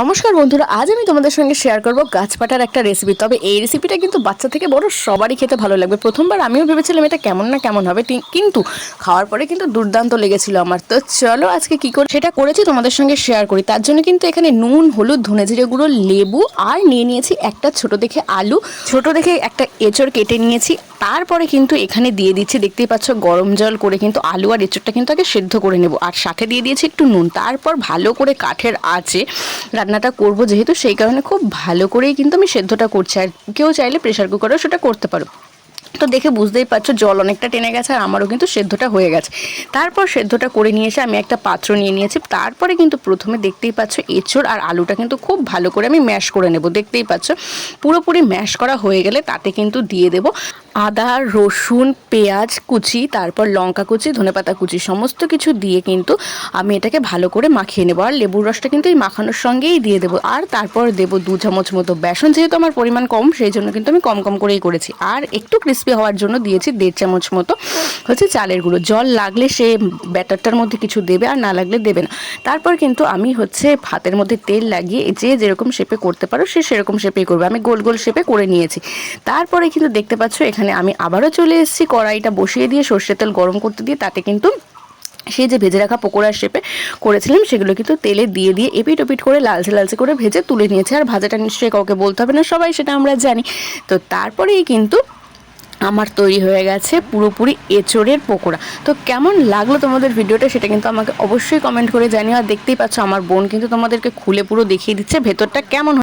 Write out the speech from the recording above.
নমস্কার বন্ধুরা, আজ আমি তোমাদের সঙ্গে শেয়ার করব গাছপাটার একটা রেসিপি তবে এই রেসিপিটা কিন্তু বাচ্চা থেকে বড় সবারই খেতে ভালো লাগবে। প্রথমবার আমিও ভেবেছিলাম এটা কেমন না কেমন হবে কিন্তু খাওয়ার পরে কিন্তু দুর্দান্ত লেগেছিল আমার। তো চলো আজকে কি করে সেটা করেছি, তোমাদের সঙ্গে শেয়ার করি। তার জন্য কিন্তু এখানে নুন, হলুদ, ধনে জিরে গুঁড়ো, লেবু, আর নিয়ে নিয়েছি একটা ছোট দেখে আলু। ছোট দেখে একটা এঁচড় কেটে নিয়েছি। তারপরে কিন্তু এখানে দিয়ে দিচ্ছি, দেখতেই পাচ্ছ গরম জল করে কিন্তু আলু আর এঁচড়টা কিন্তু আগে সেদ্ধ করে নেব। আর সাথে দিয়ে দিয়েছি একটু নুন। তারপর ভালো করে কাঠের আছে রান্নাটা করব যেহেতু সেই কারণে খুব ভালো করেই কিন্তু আমি সেদ্ধটা করছি। আর কেউ চাইলে প্রেশার কুকারেও সেটা করতে পারো। তো দেখে বুঝতেই পারছ জল অনেকটা টেনে গেছে আর আমারও কিন্তু সেদ্ধটা হয়ে গেছে। তারপর সেদ্ধটা করে নিয়ে এসে আমি একটা পাত্র নিয়ে নিয়েছি। তারপরে কিন্তু প্রথমে দেখতেই পাচ্ছ এঁচড় আর আলুটা কিন্তু খুব ভালো করে আমি ম্যাশ করে নেব। দেখতেই পাচ্ছ পুরোপুরি ম্যাশ করা হয়ে গেলে তাতে কিন্তু দিয়ে দেব আদা, রসুন, পেঁয়াজ কুচি, তারপর লঙ্কা কুচি, ধনেপাতা কুচি সমস্ত কিছু দিয়ে কিন্তু আমি এটাকে ভালো করে মাখিয়ে নেব। আর লেবুর রসটা কিন্তু এই মাখানোর সঙ্গেই দিয়ে দেবো। আর তারপর দেবো দু চামচ মতো বেসন, যেহেতু আমার পরিমাণ কম, সেই জন্য কিন্তু আমি কম কম করেই করেছি। আর একটু ক্রিস্পি হওয়ার জন্য দিয়েছি দেড় চামচ মতো হচ্ছে চালের গুঁড়ো। জল লাগলে সে ব্যাটারটার মধ্যে কিছু দেবে আর না লাগলে দেবে না। তারপর কিন্তু আমি হচ্ছে ভাতের মধ্যে তেল লাগিয়ে যে যেরকম শেপে করতে পারো, সে সেরকম শেপেই করবে। আমি গোল গোল শেপে করে নিয়েছি। তারপরে কিন্তু দেখতে পাচ্ছ এখানে আমি আবারও চলে এসেছি, কড়াইটা বসিয়ে দিয়ে সর্ষের তেল গরম করতে দিয়ে তাতে কিন্তু সেই যে ভেজে রাখা পকোড়ার শেপে করেছিলাম, সেগুলো কিন্তু তেলে দিয়ে দিয়ে এপিট ওপিট করে লালচে লালচে করে ভেজে তুলে নিয়েছে। আর ভাজাটা নিশ্চয়ই কাউকে বলতে হবে না, সবাই সেটা আমরা জানি। তো তারপরেই কিন্তু আমার তৈরি হয়ে গেছে পুরোপুরি এঁচড়ের পকোড়া। তো কেমন লাগল তোমাদের ভিডিওটা সেটা কিন্তু আমাকে অবশ্যই কমেন্ট করে জানিও। আর দেখতেই পাচ্ছ আমার বোন কিন্তু তোমাদেরকে খুলে পুরো দেখিয়ে দিচ্ছে, ভেতরটা কেমন